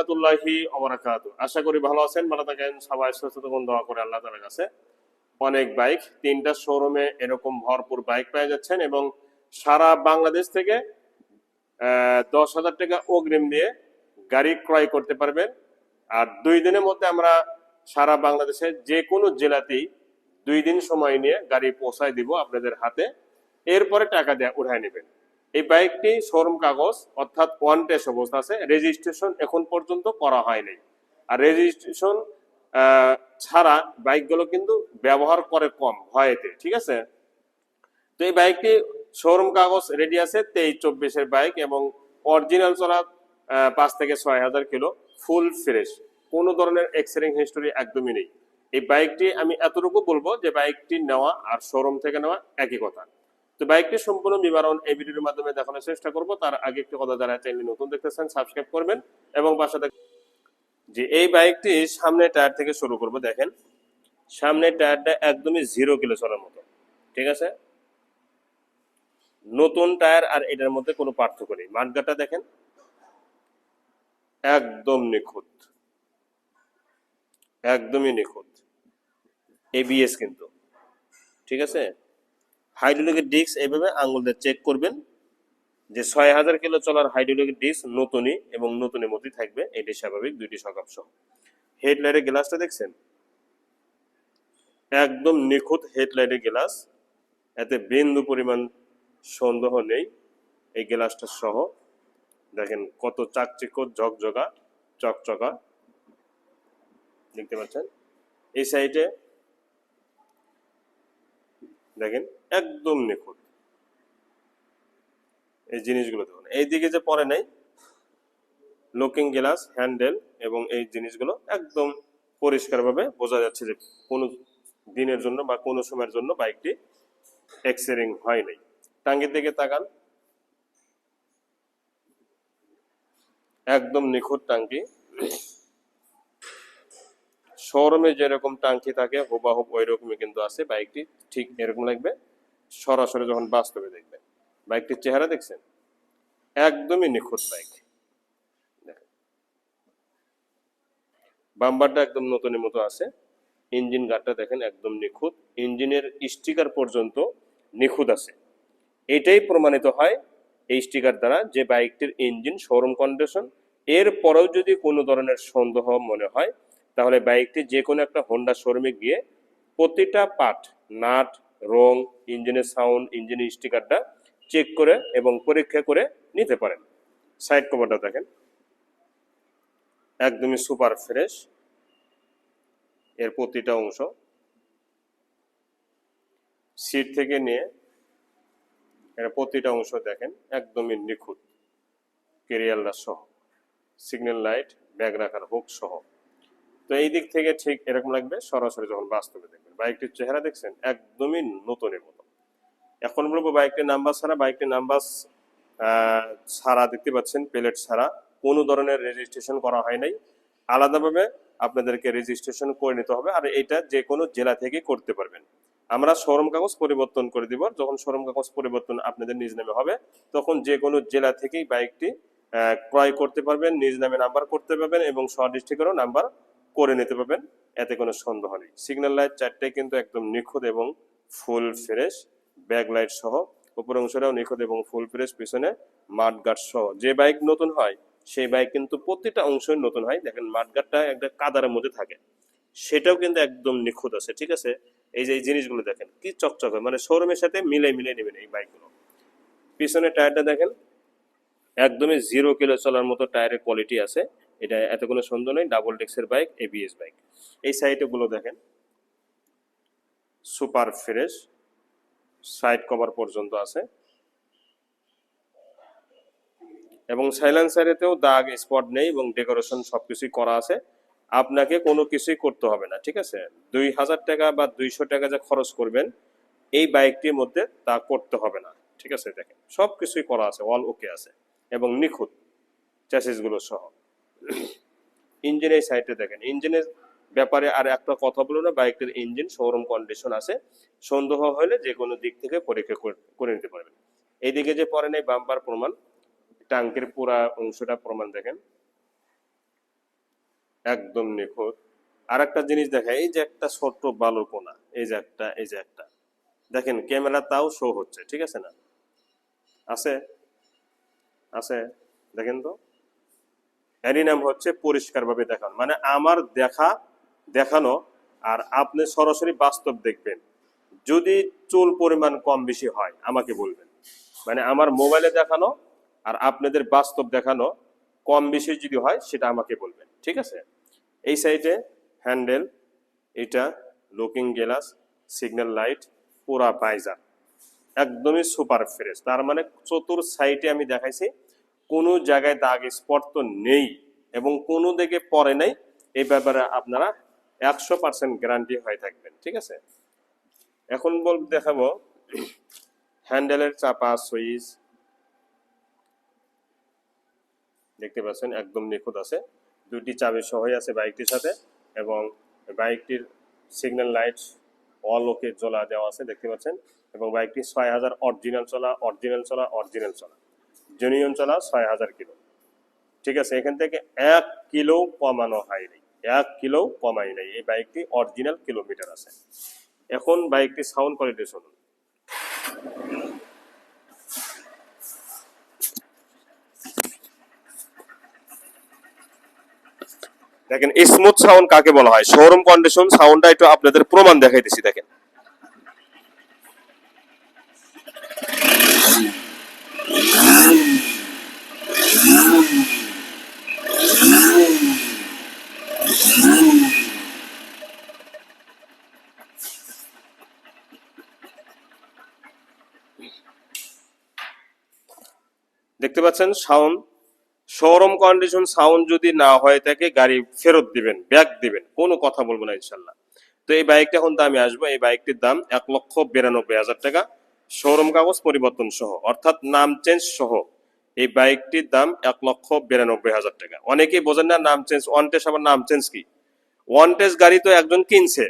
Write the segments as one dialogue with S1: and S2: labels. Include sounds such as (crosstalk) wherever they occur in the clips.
S1: রহমতুল্লাহি অবরাকাত আশা করি ভালো আছেন, ভালো থাকেন, সবাই সুস্থ থাকুন, দোয়া করে আল্লাহ তালার কাছে। অনেক বাইক, তিনটা শোরুমে এরকম ভরপুর বাইক পেয়ে যাচ্ছেন এবং সারা বাংলাদেশ থেকে দশ হাজার টাকা অগ্রিম দিয়ে গাড়ি ক্রয় করতে পারবেন। আর দুই দিনের মধ্যে আমরা সারা বাংলাদেশের যে কোনো জেলাতেই দুই দিন সময় নিয়ে গাড়ি পৌঁছায় দিব আপনাদের হাতে। এরপরে টাকা দেয়া উঠায় নেবেন। এই বাইকটি শোরুম কাগজ, অর্থাৎ ওয়ান টেস্ট অবস্থা আছে। রেজিস্ট্রেশন এখন পর্যন্ত করা হয়নি। আর রেজিস্ট্রেশন ছাড়া বাইকগুলো কিন্তু ব্যবহার করে কম ভয়েতে, ঠিক আছে? তো এই বাইকটি শোরুম কাগজ রেডি আছে, তেইশ চব্বিশের বাইক এবং অরিজিনাল চলা পাঁচ থেকে ছয় হাজার কিলো ফুল ফ্রেশ কোনো ধরনের এক্সিডেন্ট হিস্টোরি একদমই নেই। এই বাইকটি আমি এতটুকু বলব যে বাইকটি নেওয়া আর শোরুম থেকে নেওয়া একই কথা। তো বাইকটি সম্পূর্ণ বিবরণ এই ভিডিওর মাধ্যমে দেখানোর চেষ্টা করব। তার আগে একটি কথা যারা চ্যানেল নতুন দেখতেছেন, সাবস্ক্রাইব করবেন এবং পাশে যে এই বাইকটি সামনে টায়ার থেকে শুরু করব, দেখেন। সামনের টায়ারটা একদমই জিরো কিলো চলার মতো, ঠিক আছে? নতুন টায়ার আর এটার মধ্যে কোনো পার্থক্য নেই। মাঠগাটা দেখেন, একদম নিখুঁত। একদমই নিখুঁত। এবিএস কিন্তু, ঠিক আছে? হাইড্রোলিকের ডিস্ক এইভাবে আঙুল দিয়ে চেক করবেন যে ছয় হাজার কিলো চলার হাইড্রোলিকের ডিস্ক নতুনই এবং নতুনের মধ্যেই থাকবে এটি স্বাভাবিক দুইটি সকাপ হেডলাইটের গ্লাসটা দেখছেন? একদম নিখুঁত হেডলাইটের গ্লাস, এতে বিন্দু পরিমাণ সন্দেহ নেই, এই গ্লাসটা সহ। দেখেন কত চাকচিক্য, ঝকঝকা, চকচকা। দেখতে পাচ্ছেন? এই সাইডে দেখেন একদম নিখুঁত। এই জিনিসগুলো দেখুন। এইদিকে যে পরে নাই লুকিং গ্লাস হ্যান্ডেল এবং এই জিনিসগুলো একদম পরিষ্কারভাবে বোঝা যাচ্ছে যে কোনো দিনের জন্য বা কোনো সময়ের জন্য বাইকটি এক্সেরিং হয় নাই। টাঙ্গির দিকে তাকান। একদম নিখুঁত টাঙ্কি। শোরুমে যেরকম টাঙ্কি থাকে হুবাহুব ওই রকমই কিন্তু আছে। বাইকটি ঠিক এরকম লাগবে। সরাসরি যখন বাস্তবে দেখবেন বাইকটির চেহারা দেখছেন? একদমই নিখুঁত বাইক। বাম্বারটা একদম নতুনের মতো আছে। ইঞ্জিন গার্ডটা দেখেন একদম নিখুঁত। ইঞ্জিনের স্টিকার পর্যন্ত নিখুঁত আছে। এটাই প্রমাণিত হয় এই স্টিকার দ্বারা যে বাইকটির ইঞ্জিন শোরুম কন্ডিশন। এর পরেও যদি কোনো ধরনের সন্দেহ মনে হয়, তাহলে বাইকটি যে কোনো একটা হোন্ডা শোরুমে গিয়ে প্রতিটা পার্ট, নাট রং ইঞ্জিনের সাউন্ড ইঞ্জিনের স্টিকারটা চেক করে এবং পরীক্ষা করে নিতে পারেন। সাইড কভারটা দেখেন। একদমই সুপার ফ্রেশ এর প্রতিটা অংশ। সিট থেকে নিয়ে এর প্রতিটা অংশ দেখেন, একদমই নিখুঁত। কেরিয়ালটা সহ। সিগন্যাল লাইট ব্যাগ রাখার হুক সহ। তো এই দিক থেকে ঠিক এরকম লাগবে, সরাসরি যখন বাস্তবে দেখবেন। বাইকটির চেহারা দেখছেন, একদমই নতুনের মতো। এখন বলব বাইকটির নাম্বার ছাড়া, বাইকটির নাম্বার ছাড়া দেখতে পাচ্ছেন প্লেট ছাড়া। কোনো ধরনের রেজিস্ট্রেশন করা হয় নাই। আলাদাভাবে আপনাদেরকে রেজিস্ট্রেশন করে নিতে হবে আর এটা যে কোনো জেলা থেকে করতে পারবেন। আমরা শোরুম কাগজ পরিবর্তন করে দিব। যখন শোরুম কাগজ পরিবর্তন আপনাদের নিজ নামে হবে, তখন যে কোনো জেলা থেকেই বাইকটি ক্রয় করতে পারবেন, নিজ নামে নাম্বার করতে পারবেন এবং শ ডিস্ট্রিক্টেরও নাম্বার করে নিতে পারবেন, এতে কোনো সন্দেহ নেই। সিগন্যাল লাইট চারটাই কিন্তু একদম নিখুঁত এবং ফুল ফ্রেশ ব্যাক লাইট সহ। উপর অংশটাও নিখুঁত এবং ফুল ফ্রেশ পিছনে মাঠ গার্ড সহ। যে বাইক নতুন হয়, সেই বাইক কিন্তু প্রতিটা অংশই নতুন হয়। দেখেন মাঠ গার্ডটা একটা কাদার মধ্যে থাকে। সেটাও কিন্তু একদম নিখুঁত আছে, ঠিক আছে? এই যে এই জিনিসগুলো দেখেন, কি চকচকে মানে শোরুমের সাথে মিলে মিলে নেবেন এই বাইকগুলো পিছনে টায়ারটা দেখেন, একদমই জিরো কিলো চলার মতো টায়ারের কোয়ালিটি আছে। এটা এত কোনো সুন্দর নয় ডাবল ডেক্সের বাইক এবিএস বাইক এই সাইডে গুলো দেখেন। সুপার ফ্রেশ সাইড কভার পর্যন্ত আছে। এবং সাইলেন্সারেতেও দাগ স্পট নেই এবং ডেকোরেশন সবকিছুই করা আছে। আপনাকে কোনো কিছুই করতে হবে না, ঠিক আছে? দুই হাজার টাকা বা দুইশো টাকা যা খরচ করবেন, এই বাইকটির মধ্যে তা করতে হবে না, ঠিক আছে? দেখেন সব কিছুই করা আছে অল ওকে আছে। এবং নিখুঁত চ্যাসিসগুলো সহ। (coughs) ইঞ্জিনের সাইডে দেখেন। ইঞ্জিনের ব্যাপারে আর একটা কথা বলো না বাইকটির ইঞ্জিন শোরুম কন্ডিশন আছে। সন্দেহ হলে যে কোনো দিক থেকে পরীক্ষা কর- নিতে পারবেন। এইদিকে যে পরে নেই বাম্পার প্রমাণ টাঙ্কের পুরা অংশটা প্রমাণ দেখেন। একদম নিখুঁত। আর একটা জিনিস দেখা এই যে একটা ছোট্ট বালুর কোনা, এই যে একটা, এই যে একটা। দেখেন, ক্যামেরা তাও শো হচ্ছে, ঠিক আছে না? আছে? আছে? দেখেন তো? এরই নাম হচ্ছে পরিষ্কারভাবে দেখানো। মানে আমার দেখা, দেখানো আর আপনি সরাসরি বাস্তব দেখবেন। যদি চুল পরিমাণ কম বেশি হয়, আমাকে বলবেন। মানে আমার মোবাইলে দেখানো আর আপনাদের বাস্তব দেখানো কম বেশি যদি হয়, সেটা আমাকে বলবেন। ঠিক আছে? এই সাইডে হ্যান্ডেল, এটা লুকিং গ্লাস, সিগন্যাল লাইট, পুরা বাইজার একদমই সুপার ফ্রেশ। তার মানে চতুর সাইডে আমি দেখাইছি কোনো জায়গায় দাগ স্পট তো নেই এবং কোনো দিকে পরে নাই, এই ব্যাপারে আপনারা একশো পার্সেন্ট গ্যারান্টি হয়ে থাকবেন, ঠিক আছে? এখন বল, দেখাবো। হ্যান্ডেলের চাপা, সুইচ। দেখতে পাচ্ছেন, একদম নিখুঁত আছে। দুটি চাবি সহই আছে বাইকটির সাথে এবং বাইকটির সিগন্যাল লাইট অল ওকে জ্বলা দেওয়া আছে, দেখতে পাচ্ছেন? এবং বাইকটি ছয় হাজার অরিজিনাল চলা অরিজিনাল চলা অরিজিনাল চলা। জেনুইন চলা ছয় হাজার কিলো। ঠিক আছে, এখান থেকে এক কিলো কমানো হয় হয়নি এক কিলো কমাই নাই। এই বাইকটি অরিজিনাল কিলোমিটার আছে। এখন বাইকটি সাউন্ড কোয়ালিটি শুনুন। দেখেন স্মুথ সাউন্ড কাকে বলা হয়? শোরুম কন্ডিশন সাউন্ডটা একটু আপনাদের প্রমাণ দেখাইতেছি, দেখেন। দেখতে পাচ্ছেন, সাউন্ড শোরুম কন্ডিশন সাউন্ড যদি না হয় থাকে গাড়ি ফেরত দিবেন ব্যাক দিবেন, কোনো কথা বলব না ইনশাল্লাহ। তো এই বাইকটা এখন দামে আসব, এই বাইকটির দাম এক লক্ষ বিরানব্বই হাজার টাকা। শোরুম কাগজ পরিবর্তন সহ, অর্থাৎ নাম চেঞ্জ সহ। এই বাইকটির দাম এক লক্ষ বিরানব্বই হাজার টাকা। অনেকেই বোঝেন না নাম চেঞ্জ ওয়ান আবার নাম চেঞ্জ কি? ওয়ান গাড়ি তো একজন কিনছে।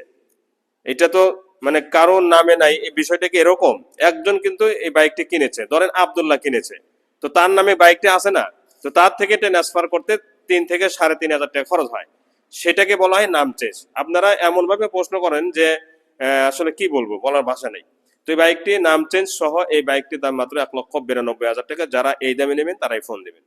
S1: এটা তো মানে কারোর নামে নাই, এই বিষয়টা কি এরকম? একজন কিন্তু এই বাইকটি কিনেছে, ধরেন আব্দুল্লাহ কিনেছে। তো তার নামে বাইকটি আছে না? তো তার থেকে ট্রান্সফার করতে তিন থেকে সাড়ে তিন হাজার টাকা খরচ হয়। সেটাকে বলা হয় নাম চেঞ্জ আপনারা এমন ভাবে প্রশ্ন করেন যে আসলে কি বলব, বলার ভাষা নেই। তো এই বাইকটির নাম চেঞ্জ সহ এই বাইকটির দাম মাত্র এক লক্ষ বিরানব্বই হাজার টাকা। যারা এই দামে নেবেন, তারাই ফোন দেবেন।